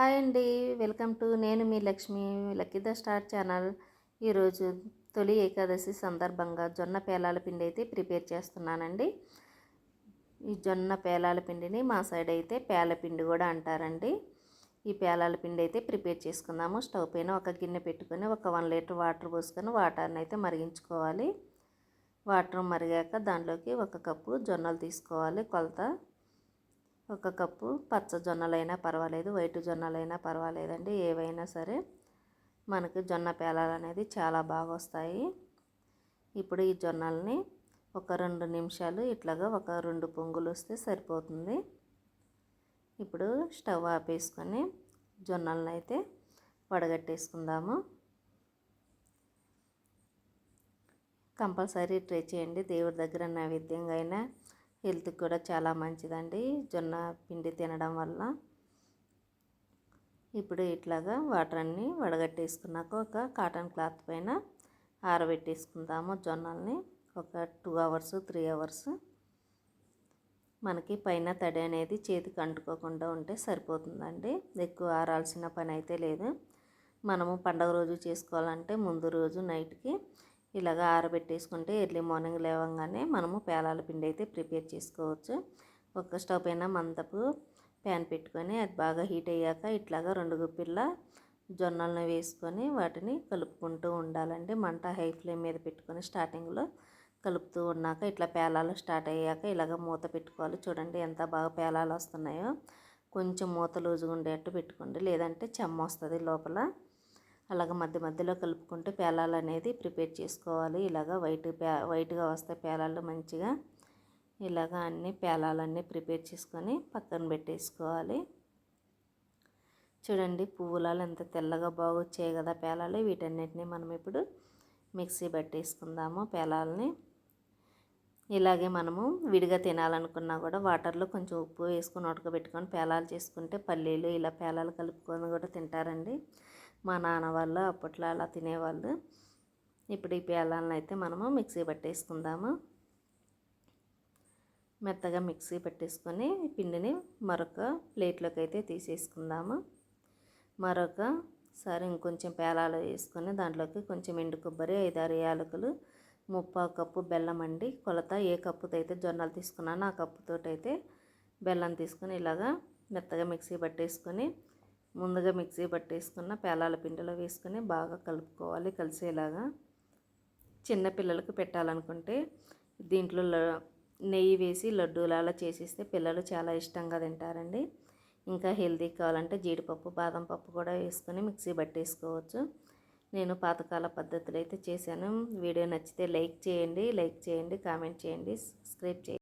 Hi అండి. Welcome to నేను మీ Lakshmi lucky the star channel. ఈరోజు తొలి ఏకాదశి సందర్భంగా జొన్న పేలాల పిండి అయితే ప్రిపేర్ చేస్తున్నానండి. ఈ జొన్న పేలాల పిండిని మా సైడ్ అయితే పేల పిండి కూడా అంటారండి. ఈ పేలాల పిండి అయితే ప్రిపేర్ చేసుకుందాము. స్టవ్ పైన ఒక గిన్నె పెట్టుకొని ఒక వన్ లీటర్ వాటర్ పోసుకొని వాటర్ని అయితే మరిగించుకోవాలి. వాటర్ మరిగాక దాంట్లోకి ఒక కప్పు జొన్నలు తీసుకోవాలి కొలత. ఒక కప్పు పచ్చ జొన్నలైనా పర్వాలేదు వైట్ జొన్నలైనా పర్వాలేదండి. ఏవైనా సరే మనకి జొన్న పేలాలు అనేది చాలా బాగా వస్తాయి. ఇప్పుడు ఈ జొన్నల్ని ఒక రెండు నిమిషాలు ఇట్లాగా ఒక రెండు పొంగులు వస్తే సరిపోతుంది. ఇప్పుడు స్టవ్ ఆపేసుకొని జొన్నలను అయితే వడగట్టేసుకుందాము. కంపల్సరీ ట్రై చేయండి. దేవుడి దగ్గర నైవేద్యంగా అయినా హెల్త్కి కూడా చాలా మంచిదండి. జొన్న పిండి తినడం వల్ల. ఇప్పుడు ఇట్లాగా వాటర్ అన్నీ వడగట్టేసుకున్నాక ఒక కాటన్ క్లాత్ పైన ఆరబెట్టేసుకుందాము జొన్నల్ని. ఒక టూ అవర్స్ త్రీ అవర్స్. మనకి పైన తడి అనేది చేతికి అంటుకోకుండా ఉంటే సరిపోతుందండి. ఎక్కువ ఆరాల్సిన పని అయితే లేదు. మనము పండగ రోజు చేసుకోవాలంటే ముందు రోజు నైట్కి ఇలాగ ఆరబెట్టేసుకుంటే ఎర్లీ మార్నింగ్ లేవగానే మనము పేలాల పిండి అయితే ప్రిపేర్ చేసుకోవచ్చు. ఒక స్టవ్ పైన మందపు ప్యాన్ పెట్టుకొని అది బాగా హీట్ అయ్యాక ఇట్లాగా రెండు గుప్పిళ్ళ జొన్నలను వేసుకొని వాటిని కలుపుకుంటూ ఉండాలండి. మంట హై ఫ్లేమ్ మీద పెట్టుకొని స్టార్టింగ్లో కలుపుతూ ఉన్నాక ఇట్లా పేలాలు స్టార్ట్ అయ్యాక ఇలాగ మూత పెట్టుకోవాలి. చూడండి ఎంత బాగా పేలాలు వస్తున్నాయో. కొంచెం మూత లూజుగా ఉండేట్టు పెట్టుకోండి. లేదంటే చెమ్మ వస్తుంది లోపల. అలాగ మధ్య మధ్యలో కలుపుకుంటే పేలాలు అనేది ప్రిపేర్ చేసుకోవాలి. ఇలాగ వైట్ పే వైట్గా వస్తే పేలాలు మంచిగా. ఇలాగ అన్ని పేలాలన్నీ ప్రిపేర్ చేసుకొని పక్కన పెట్టేసుకోవాలి. చూడండి పువ్వులాలు ఎంత తెల్లగా బాగా వచ్చాయి కదా పేలాలు. వీటన్నిటిని మనం ఇప్పుడు మిక్సీ పట్టేసుకుందాము పేలాలని. ఇలాగే మనము విడిగా తినాలనుకున్నా కూడా వాటర్లో కొంచెం ఉప్పు వేసుకొని ఉడకబెట్టుకొని పేలాలు చేసుకుంటే పల్లీలు ఇలా పేలాలు కలుపుకొని కూడా తింటారండి. మా నాన్న వాళ్ళు అప్పట్లో అలా తినేవాళ్ళు. ఇప్పుడు ఈ పేలాలను అయితే మనము మిక్సీ పట్టేసుకుందాము. మెత్తగా మిక్సీ పట్టేసుకొని పిండిని మరొక ప్లేట్లోకి అయితే తీసేసుకుందాము. మరొక సరే ఇంకొంచెం పేలాలు వేసుకొని దాంట్లోకి కొంచెం ఎండు కొబ్బరి ఐదారు యాలకులు ముప్పా కప్పు బెల్లం అండి. కొలత ఏ కప్పుతో అయితే జొన్నలు తీసుకున్నానో ఆ కప్పుతో అయితే బెల్లం తీసుకొని ఇలాగా మెత్తగా మిక్సీ పట్టేసుకొని ముందుగా మిక్సీ పట్టేసుకున్న పేలాల పిండిలో వేసుకొని బాగా కలుపుకోవాలి. కలిసేలాగా చిన్నపిల్లలకు పెట్టాలనుకుంటే దీంట్లో నెయ్యి వేసి లడ్డూలాగా చేసిస్తే పిల్లలు చాలా ఇష్టంగా తింటారండి. ఇంకా హెల్తీ కావాలంటే జీడిపప్పు బాదం పప్పు కూడా వేసుకొని మిక్సీ పట్టేసుకోవచ్చు. నేను పాతకాల పద్ధతులు అయితే చేశాను. వీడియో నచ్చితే లైక్ చేయండి లైక్ చేయండి కామెంట్ చేయండి సబ్స్క్రైబ్ చేయండి.